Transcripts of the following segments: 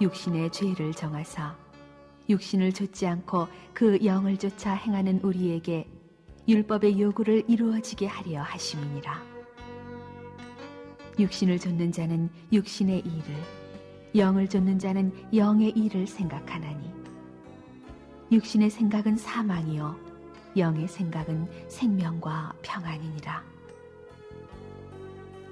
육신의 죄를 정하사 육신을 좇지 않고 그 영을 쫓아 행하는 우리에게 율법의 요구를 이루어지게 하려 하심이니라. 육신을 좇는 자는 육신의 일을, 영을 좇는 자는 영의 일을 생각하나니 육신의 생각은 사망이요 영의 생각은 생명과 평안이니라.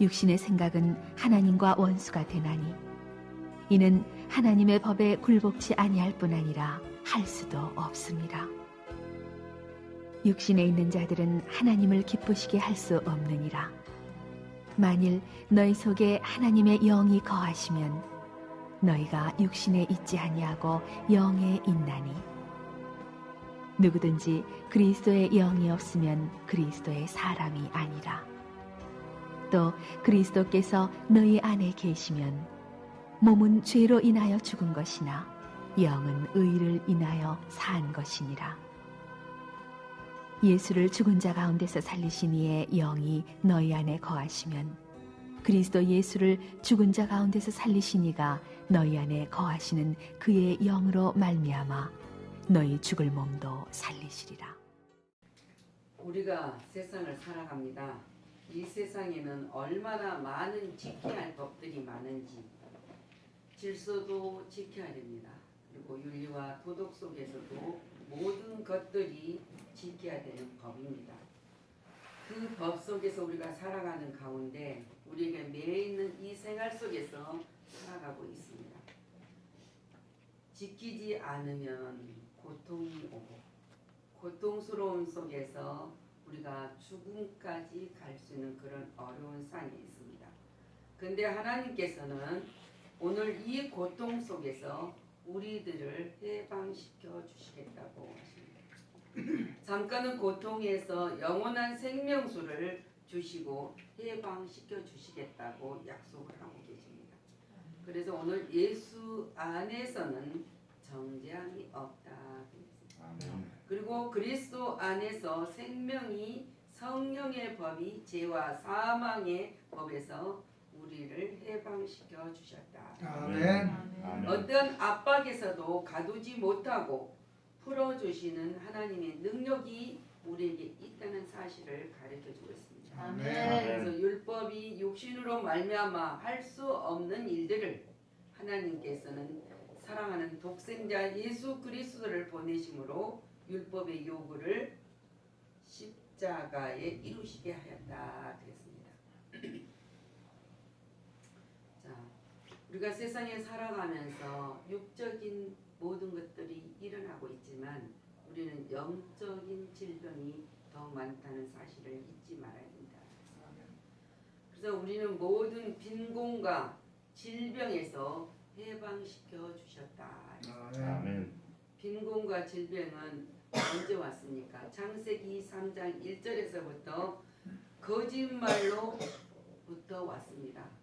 육신의 생각은 하나님과 원수가 되나니 이는 하나님의 법에 굴복치 아니할 뿐 아니라 할 수도 없습니다. 육신에 있는 자들은 하나님을 기쁘시게 할 수 없느니라. 만일 너희 속에 하나님의 영이 거하시면 너희가 육신에 있지 아니하고 영에 있나니 누구든지 그리스도의 영이 없으면 그리스도의 사람이 아니라. 또 그리스도께서 너희 안에 계시면 몸은 죄로 인하여 죽은 것이나 영은 의를 인하여 산 것이니라. 예수를 죽은 자 가운데서 살리신 이의 영이 너희 안에 거하시면 그리스도 예수를 죽은 자 가운데서 살리신 이가 너희 안에 거하시는 그의 영으로 말미암아 너희 죽을 몸도 살리시리라. 우리가 세상을 살아갑니다. 이 세상에는 얼마나 많은 지켜야 할 법들이 많은지 질서도 지켜야 됩니다. 그리고 윤리와 도덕 속에서도 모든 것들이 지켜야 되는 법입니다. 그 법 속에서 우리가 살아가는 가운데 우리에게 매여 있는 이 생활 속에서 살아가고 있습니다. 지키지 않으면 고통이 오고 고통스러움 속에서 우리가 죽음까지 갈 수 있는 그런 어려운 상이 있습니다. 근데 하나님께서는 오늘 이 고통 속에서 우리들을 해방시켜 주시겠다고 하십니다. 잠깐은 고통에서 영원한 생명수를 주시고 해방시켜 주시겠다고 약속을 하고 계십니다. 그래서 오늘 예수 안에서는 정죄함이 없다. 그리고 그리스도 안에서 생명이 성령의 법이 죄와 사망의 법에서 우리를 해방시켜 주셨다. 아멘. 어떤 압박에서도 가두지 못하고 풀어주시는 하나님의 능력이 우리에게 있다는 사실을 가르쳐 주고 있습니다. 아멘. 그래서 율법이 육신으로 말미암아 할 수 없는 일들을 하나님께서는 사랑하는 독생자 예수 그리스도를 보내심으로 율법의 요구를 십자가에 이루시게 하였다 그랬습니다. 자, 우리가 세상에 살아가면서 육적인 모든 것들이 일어나고 있지만 우리는 영적인 질병이 더 많다는 사실을 잊지 말아야 된다. 그래서 우리는 모든 빈곤과 질병에서 해방시켜 주셨다. 아멘. 빈곤과 질병은 언제 왔습니까? 창세기 3장 1절에서부터 거짓말로부터 왔습니다.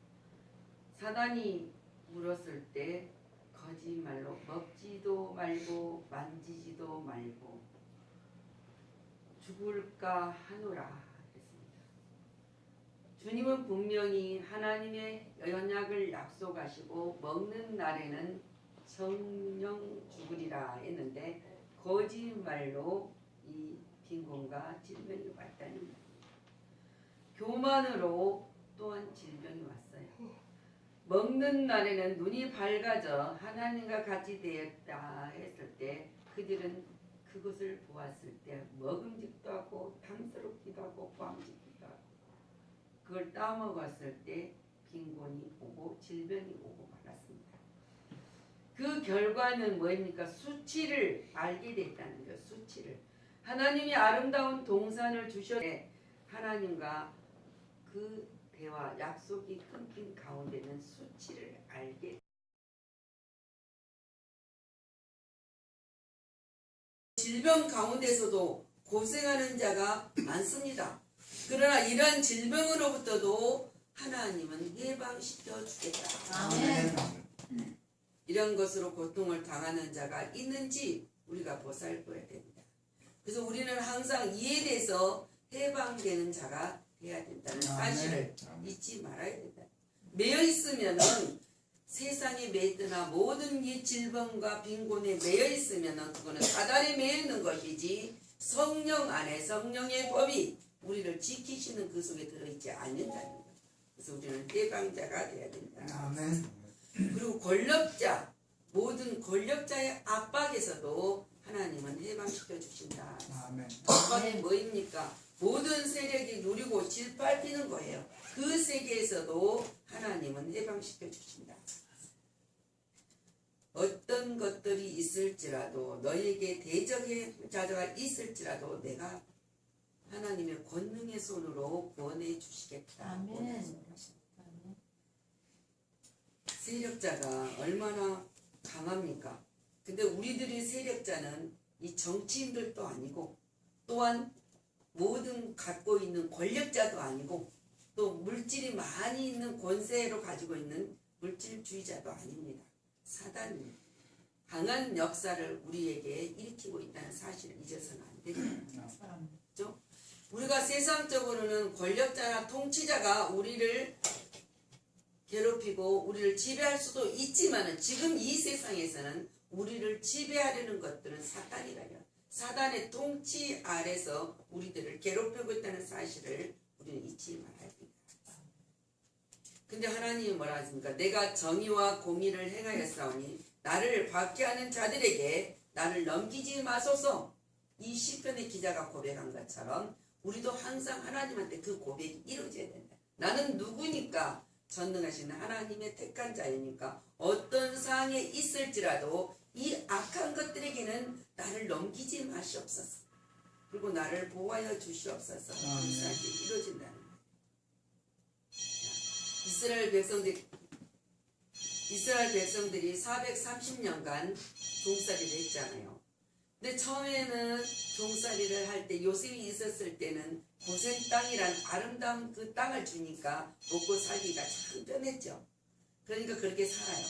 사단이 물었을 때 거짓말로 먹지도 말고 만지지도 말고 죽을까 하노라 했습니다. 주님은 분명히 하나님의 연약을 약속하시고 먹는 날에는 성령 죽으리라 했는데 거짓말로 이 빈곤과 질병이 왔다는 거예요. 교만으로 또한 질병이 왔어요. 먹는 날에는 눈이 밝아져 하나님과 같이 되었다 했을 때 그들은 그것을 보았을 때 먹음직도 하고 탐스럽기도 하고 꽝짓기도 하고 그걸 따먹었을 때 빈곤이 오고 질병이 오고 말았습니다. 그 결과는 뭐입니까? 수치를 알게 됐다는 거예요. 수치를. 하나님이 아름다운 동산을 주셨는데 하나님과 그 대화 약속이 끊긴 가운데는 수치를 알게 질병 가운데서도 고생하는 자가 많습니다. 그러나 이러한 질병으로부터도 하나님은 해방시켜 주겠다. 아멘. 이런 것으로 고통을 당하는 자가 있는지 우리가 보살펴야 됩니다. 그래서 우리는 항상 이에 대해서 해방되는 자가 돼야 된다는 사실을 잊지 말아야 된다. 매여 있으면은 세상에 매였거나 모든 이 질병과 빈곤에 매여 있으면은 그거는 사단에 매여 있는 것이지 성령 안에 성령의 법이 우리를 지키시는 그 속에 들어있지 않는다는 것. 그래서 우리는 해방자가 돼야 된다. 아멘. 그리고 권력자 모든 권력자의 압박에서도 하나님은 해방시켜 주신다. 아멘. 압박이 뭐입니까? 모든 세력이 누리고 짓밟히는 거예요. 그 세계에서도 하나님은 해방시켜 주신다. 어떤 것들이 있을지라도 너에게 대적의 자가 있을지라도 내가 하나님의 권능의 손으로 구원해 주시겠다. 세력자가 얼마나 강합니까? 근데 우리들이 세력자는 이 정치인들도 아니고 또한 모든 갖고 있는 권력자도 아니고 또 물질이 많이 있는 권세로 가지고 있는 물질주의자도 아닙니다. 사단입니다. 강한 역사를 우리에게 일으키고 있다는 사실을 잊어서는 안 됩니다. 그죠? 우리가 세상적으로는 권력자나 통치자가 우리를 괴롭히고 우리를 지배할 수도 있지만은 지금 이 세상에서는 우리를 지배하려는 것들은 사단이라요. 사단의 통치 아래서 우리들을 괴롭히고 있다는 사실을 우리는 잊지 말아야 됩니다. 근데 하나님이 뭐라 하십니까? 내가 정의와 공의를 행하였사오니 나를 박해하는 자들에게 나를 넘기지 마소서. 이 시편의 기자가 고백한 것처럼 우리도 항상 하나님한테 그 고백이 이루어져야 된다. 나는 누구니까? 전능하신 하나님의 택한 자이니까 어떤 상황에 있을지라도 이 악한 것들에게는 나를 넘기지 마시옵소서. 그리고 나를 보호하여 주시옵소서. 아멘. 이 사실이 이루어진다는 거예요. 이스라엘 백성들 이스라엘 백성들이 430년간 종살이를 했잖아요. 근데 처음에는 종살이를 할 때 요셉이 있었을 때는 고센 땅이란 아름다운 그 땅을 주니까 먹고 살기가 참 편했죠. 그러니까 그렇게 살아요.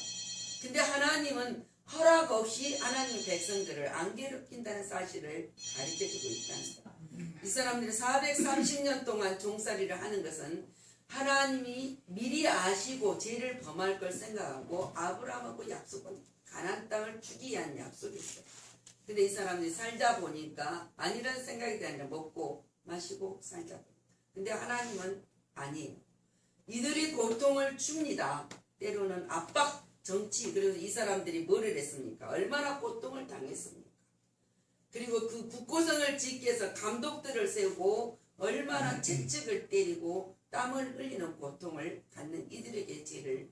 근데 하나님은 허락 없이 하나님 백성들을 안 괴롭힌다는 사실을 가르쳐 주고 있다는. 이 사람들이 430년 동안 종살이를 하는 것은 하나님이 미리 아시고 죄를 범할 걸 생각하고 아브라함하고 약속은 가난 땅을 주기 위한 약속이었어요. 근데 이 사람들이 살다 보니까 아니라는 생각이 아니라 먹고 마시고 보니까. 근데 하나님은 아니에요. 이들이 고통을 줍니다. 때로는 압박, 정치, 그래서 이 사람들이 뭐를 했습니까? 얼마나 고통을 당했습니까? 그리고 그 국고성을 짓기 위해서 감독들을 세우고 얼마나 채찍을 때리고 땀을 흘리는 고통을 갖는 이들에게 죄를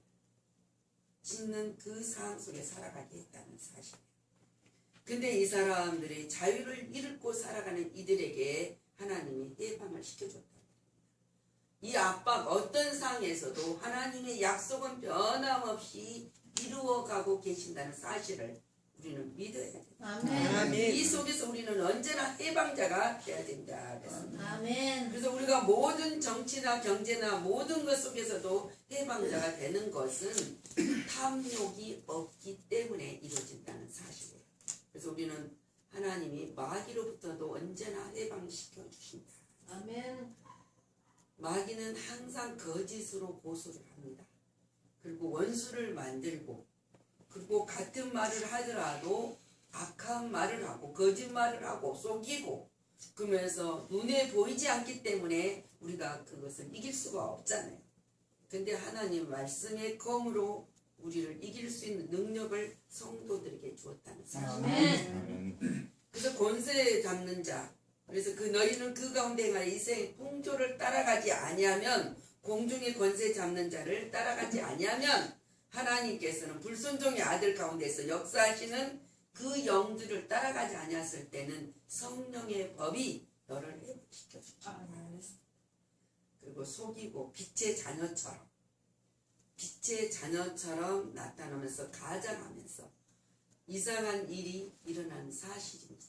짓는 그 상황 속에 살아가게 했다는 사실. 근데 이 사람들이 자유를 잃고 살아가는 이들에게 하나님이 해방을 시켜줬다. 이 압박 어떤 상황에서도 하나님의 약속은 변함없이 이루어가고 계신다는 사실을 우리는 믿어야 돼. 아멘. 이 속에서 우리는 언제나 해방자가 돼야 된다. 그랬습니다. 아멘. 그래서 우리가 모든 정치나 경제나 모든 것 속에서도 해방자가 되는 것은 탐욕이 없기 때문에 이루어진다는 사실이에요. 그래서 우리는 하나님이 마귀로부터도 언제나 해방시켜 주신다. 아멘. 마귀는 항상 거짓으로 고소를 합니다. 그리고 원수를 만들고 그리고 같은 말을 하더라도 악한 말을 하고 거짓말을 하고 속이고 그러면서 눈에 보이지 않기 때문에 우리가 그것을 이길 수가 없잖아요. 근데 하나님 말씀의 검으로 우리를 이길 수 있는 능력을 성도들에게 주었다는 사실. 그래서 권세 잡는 자. 그래서 그 너희는 그 가운데 행하여 이생 풍조를 따라가지 아니하면 공중의 권세 잡는 자를 따라가지 아니하면 하나님께서는 불순종의 아들 가운데서 역사하시는 그 영들을 따라가지 아니했을 때는 성령의 법이 너를 회복시켜 주신다. 그리고 속이고 빛의 자녀처럼 빛의 자녀처럼 나타나면서 가장하면서 이상한 일이 일어나는 사실입니다.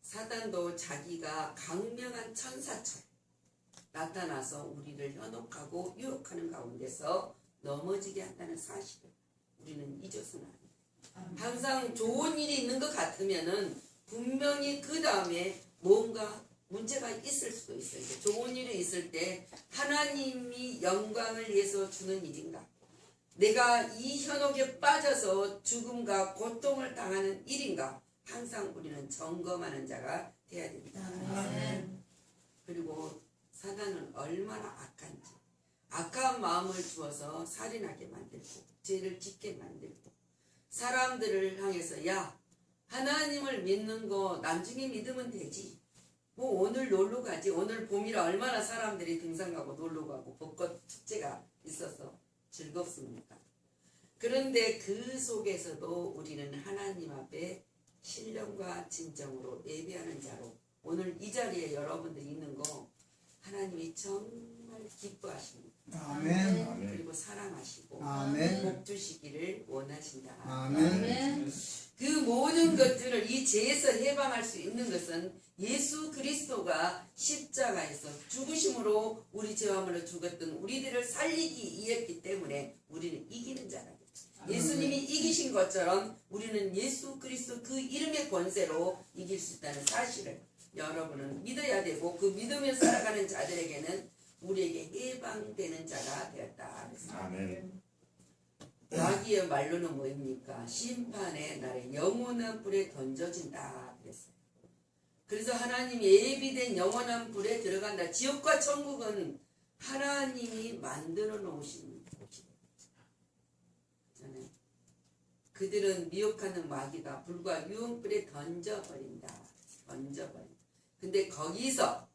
사단도 자기가 강명한 천사처럼 나타나서 우리를 현혹하고 유혹하는 가운데서 넘어지게 한다는 사실을 우리는 잊어서는 안 돼요. 항상 좋은 일이 있는 것 같으면은 분명히 그 다음에 뭔가 문제가 있을 수도 있어요. 좋은 일이 있을 때 하나님이 영광을 위해서 주는 일인가? 내가 이 현혹에 빠져서 죽음과 고통을 당하는 일인가? 항상 우리는 점검하는 자가 돼야 됩니다. 아멘. 그리고 사단은 얼마나 악한지. 악한 마음을 주어서 살인하게 만들고 죄를 짓게 만들고. 사람들을 향해서 야 하나님을 믿는 거 나중에 믿으면 되지. 뭐 오늘 놀러 가지. 오늘 봄이라 얼마나 사람들이 등산 가고 놀러 가고 벚꽃 축제가 있어서 즐겁습니까? 그런데 그 속에서도 우리는 하나님 앞에 신령과 진정으로 예배하는 자로 오늘 이 자리에 여러분들 있는 거 하나님이 정말 기뻐하십니다. 아멘. 아멘. 그리고 사랑하시고 아멘. 복 주시기를 원하신다. 아멘. 그 모든 것들을 이 죄에서 해방할 수 있는 것은 예수 그리스도가 십자가에서 죽으심으로 우리 죄화물로 죽었던 우리들을 살리기 위했기 때문에 우리는 이기는 자라겠죠. 예수님이 이기신 것처럼 우리는 예수 그리스도 그 이름의 권세로 이길 수 있다는 사실을 여러분은 믿어야 되고 그 믿으며 살아가는 자들에게는 우리에게 해방되는 자가 되었다. 아멘. 마귀의 말로는 뭐입니까? 심판의 날에 영원한 불에 던져진다 그랬어요. 그래서 하나님이 예비된 영원한 불에 들어간다. 지옥과 천국은 하나님이 만들어 놓으신 곳이에요. 그들은 미혹하는 마귀가 불과 유흥불에 던져버린다. 던져버린다. 근데 거기서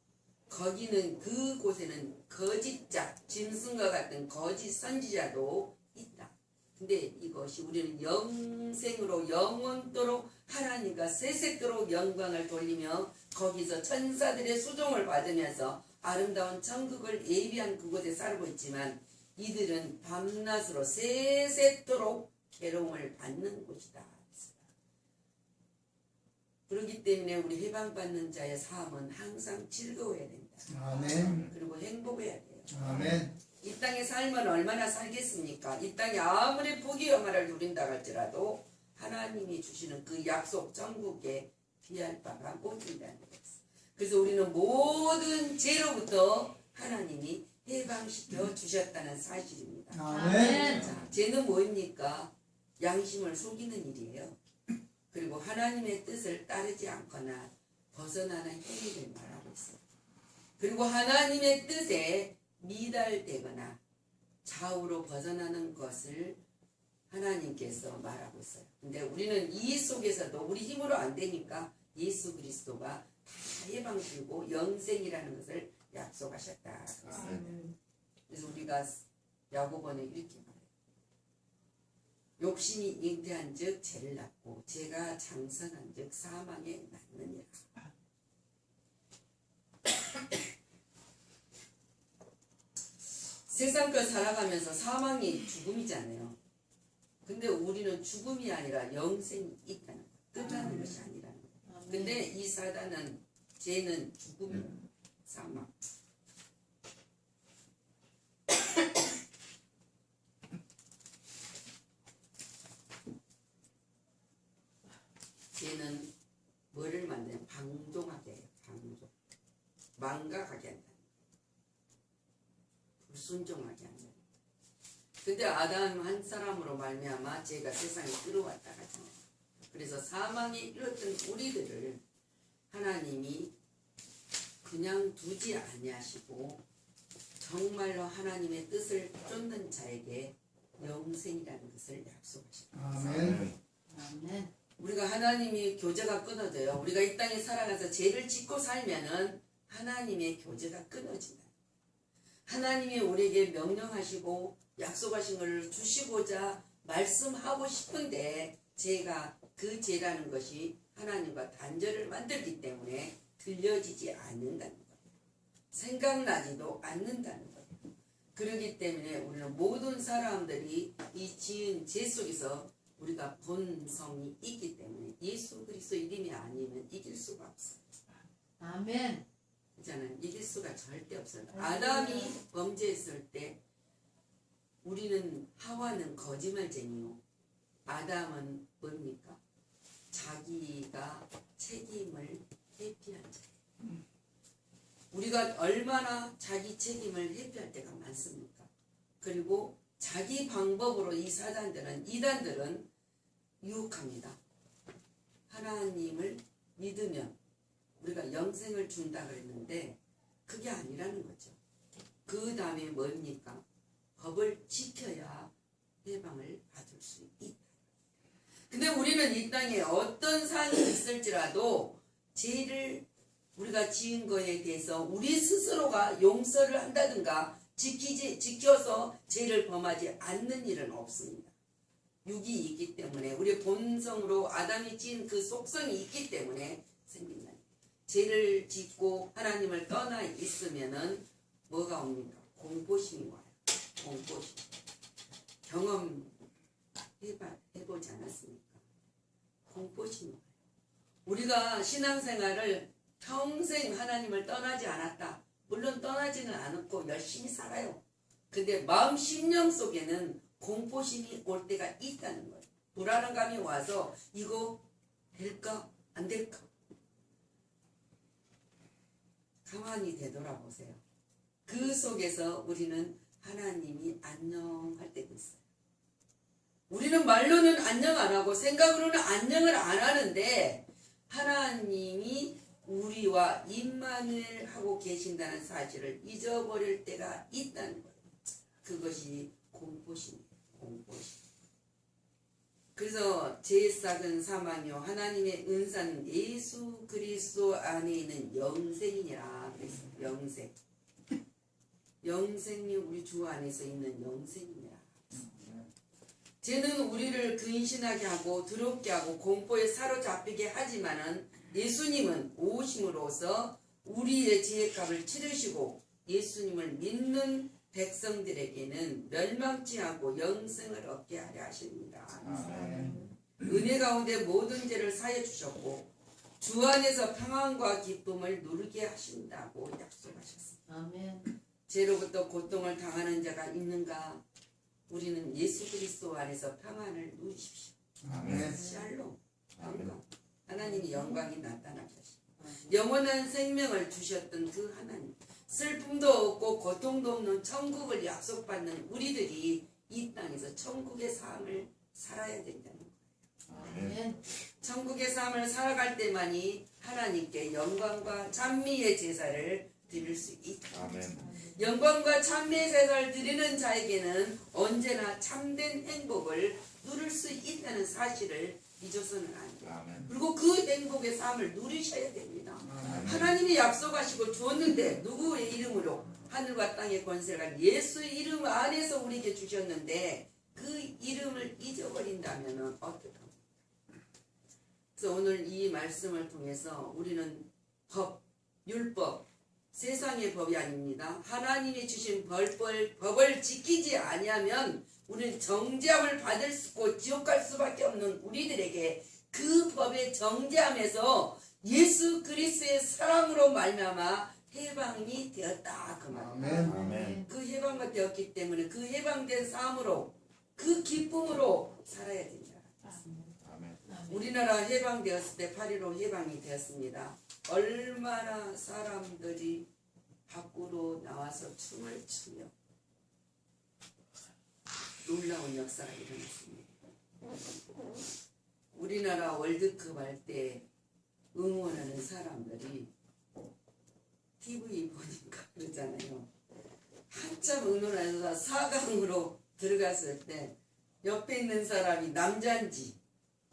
거기는 그곳에는 거짓자, 짐승과 같은 거짓 선지자도 있다. 근데 이것이 우리는 영생으로 영원토록 하나님과 세세토록 영광을 돌리며 거기서 천사들의 수종을 받으면서 아름다운 천국을 예비한 그곳에 살고 있지만 이들은 밤낮으로 세세토록 괴로움을 받는 곳이다. 그렇기 때문에 우리 해방받는 자의 삶은 항상 즐거워야 된다. 아멘. 그리고 행복해야 돼요. 아멘. 이 땅의 삶은 얼마나 살겠습니까? 이 땅이 아무리 복이 영화를 누린다 할지라도 하나님이 주시는 그 약속 천국에 비할 바가 못 된다는 것입니다. 그래서 우리는 모든 죄로부터 하나님이 해방시켜 주셨다는 사실입니다. 아멘. 자, 죄는 뭐입니까? 양심을 속이는 일이에요. 그리고 하나님의 뜻을 따르지 않거나 벗어나는 행위를 말하고 있어요. 그리고 하나님의 뜻에 미달되거나 좌우로 벗어나는 것을 하나님께서 말하고 있어요. 근데 우리는 이 속에서도 우리 힘으로 안 되니까 예수 그리스도가 다 해방 주고 영생이라는 것을 약속하셨다. 그래서 우리가 야고보는 이렇게. 욕심이 잉태한 즉 죄를 낳고 죄가 장성한 즉 사망에 낳느니라. 세상 걸 살아가면서 사망이 죽음이잖아요. 근데 우리는 죽음이 아니라 영생이 있다는 거. 끝나는 것이 아니라는 거. 근데 이 사단은 죄는 죽음이에요. 사망. 죄는 뭐를 만드냐? 방종하게 해요. 방종. 망각하게 한다. 불 순종하게 한다. 근데 아담 한 사람으로 말미암아 죄가 세상에 들어왔다 하잖아요. 그래서 사망에 이르렀던 우리들을 하나님이 그냥 두지 아니하시고 정말로 하나님의 뜻을 쫓는 자에게 영생이라는 것을 약속하십니다. 아멘. 아멘. 우리가 하나님이 교제가 끊어져요. 우리가 이 땅에 살아가서 죄를 짓고 살면은 하나님의 교제가 끊어진다. 하나님이 우리에게 명령하시고 약속하신 것을 주시고자 말씀하고 싶은데 죄가 그 죄라는 것이 하나님과 단절을 만들기 때문에 들려지지 않는다는 거예요. 생각나지도 않는다는 거예요. 그렇기 때문에 우리는 모든 사람들이 이 지은 죄 속에서 우리가 본성이 있기 때문에 예수 그리스도 이름이 아니면 이길 수가 없어요. 아멘. 있잖아요. 이길 수가 절대 없어요. 아담이 범죄했을 때 우리는 하와는 거짓말쟁이요. 아담은 뭡니까? 자기가 책임을 회피한 자예요. 우리가 얼마나 자기 책임을 회피할 때가 많습니까? 그리고 자기 방법으로 이 사단들은 이단들은 유혹합니다. 하나님을 믿으면 우리가 영생을 준다 그랬는데 그게 아니라는 거죠. 그 다음에 뭡니까? 법을 지켜야 해방을 받을 수 있다. 근데 우리는 이 땅에 어떤 상이 있을지라도 죄를 우리가 지은 거에 대해서 우리 스스로가 용서를 한다든가 지키지 지켜서 죄를 범하지 않는 일은 없습니다. 육이 있기 때문에 우리 본성으로 아담이 지은 그 속성이 있기 때문에. 죄를 짓고 하나님을 떠나 있으면은 뭐가 옵니까? 공포심이 와요. 공포심. 경험 해봐, 해보지 않았습니까? 공포심이 와요. 우리가 신앙생활을 평생 하나님을 떠나지 않았다. 물론 떠나지는 않았고 열심히 살아요. 근데 마음 심령 속에는 공포심이 올 때가 있다는 거예요. 불안감이 와서 이거 될까 안 될까 가만히 되돌아보세요. 그 속에서 우리는 하나님이 안녕할 때도 있어요. 우리는 말로는 안녕 안 하고 생각으로는 안녕을 안 하는데 하나님이 우리와 임만을 하고 계신다는 사실을 잊어버릴 때가 있다는 거예요. 그것이 공포심이에요. 공포심. 그래서 제 싹은 사망이요 하나님의 은사는 예수 그리스도 안에 있는 영생이니라 그랬어요. 영생. 영생이 우리 주 안에서 있는 영생이니라. 쟤는 우리를 근신하게 하고 두렵게 하고 공포에 사로잡히게 하지만은 예수님은 오심으로써 우리의 지혜값을 치르시고 예수님을 믿는 백성들에게는 멸망치 않고 영생을 얻게 하려 하십니다. 은혜 가운데 모든 죄를 사해 주셨고 주 안에서 평안과 기쁨을 누리게 하신다고 약속하셨습니다. 아멘. 죄로부터 고통을 당하는 자가 있는가? 우리는 예수 그리스도 안에서 평안을 누리십시오. 아멘. 샬롬. 평강. 하나님의 영광이 나타나셨습니다. 영원한 생명을 주셨던 그 하나님. 슬픔도 없고 고통도 없는 천국을 약속받는 우리들이 이 땅에서 천국의 삶을 살아야 된다는 거예요. 아멘. 천국의 삶을 살아갈 때만이 하나님께 영광과 찬미의 제사를 드릴 수 있다. 아멘. 영광과 찬미의 제사를 드리는 자에게는 언제나 참된 행복을 누릴 수 있다는 사실을 잊어서는 안 돼요. 아멘. 그리고 그 행복의 삶을 누리셔야 됩니다. 하나님이 약속하시고 주었는데 누구의 이름으로 하늘과 땅의 권세가 예수의 이름 안에서 우리에게 주셨는데 그 이름을 잊어버린다면 어떡합니까? 그래서 오늘 이 말씀을 통해서 우리는 법, 율법, 세상의 법이 아닙니다. 하나님이 주신 벌벌, 법을 지키지 아니하면 우리는 정죄함을 받을 수 있고 지옥 갈 수밖에 없는 우리들에게 그 법의 정죄함에서 예수 그리스도의 사랑으로 말미암아 해방이 되었다 그 말. 아멘. 그 해방가 되었기 때문에 그 해방된 삶으로 그 기쁨으로 살아야 된다. 아멘. 우리나라 해방되었을 때 8.15 해방이 되었습니다. 얼마나 사람들이 밖으로 나와서 춤을 추며 놀라운 역사가 일어났습니다. 우리나라 월드컵 할 때 응원하는 사람들이 TV 보니까 그러잖아요. 한참 응원하면서 4강으로 들어갔을 때 옆에 있는 사람이 남잔지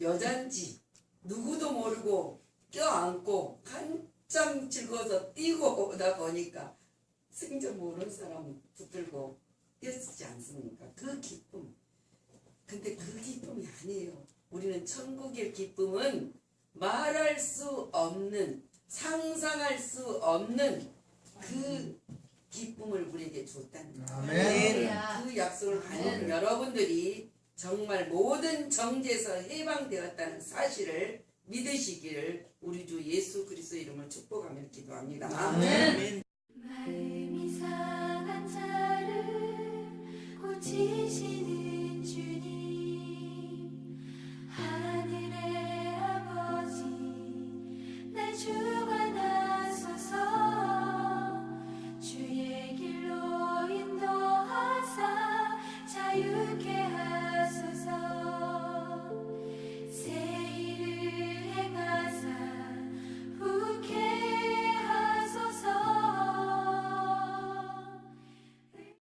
여잔지 누구도 모르고 껴안고 한참 즐거워서 뛰고 오다 보니까 승전 모르는 사람 붙들고 뛰었지 않습니까? 그 기쁨. 근데 그 기쁨이 아니에요. 우리는 천국의 기쁨은 말할 수 없는 상상할 수 없는 그 기쁨을 우리에게 줬다는 그 약속을 가진 여러분들이 정말 모든 정죄에서 해방되었다는 사실을 믿으시기를 우리 주 예수 그리스 이름을 축복하며 기도합니다. 아멘. 아멘.